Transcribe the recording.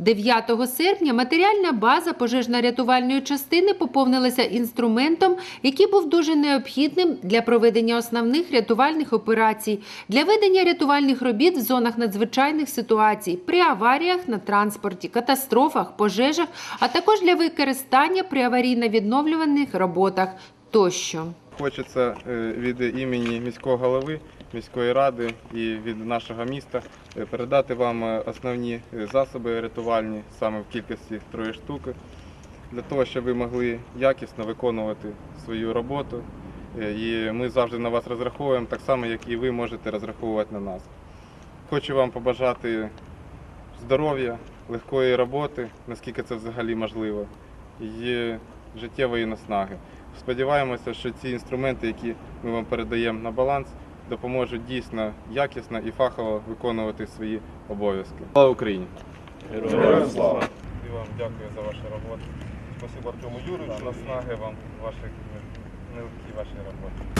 9 серпня матеріальна база пожежно-рятувальної частини поповнилася інструментом, який був дуже необхідним для проведення основних рятувальних операцій, для ведення рятувальних робіт в зонах надзвичайних ситуацій, при аваріях на транспорті, катастрофах, пожежах, а також для використання при аварійно-відновлюваних роботах тощо. Хочеться е, від імені міського голови, міської ради і від нашого міста е, передати вам е, основні засоби рятувальні саме в кількості троє штуки, для того, щоб ви могли якісно виконувати свою роботу. І ми завжди на вас розраховуємо, так само, як і ви можете розраховувати на нас. Хочу вам побажати здоров'я, легкої роботи, наскільки це взагалі можливо, і життєвої наснаги. Сподіваємося, що ці інструменти, які ми вам передаємо на баланс, допоможуть дійсно якісно і фахово виконувати свої обов'язки. Слава Україні! Героям слава! І вам дякую за вашу роботу. Спасибо Артему Юрійовичу, Наснаги вам ваших нелегкій вашій роботі.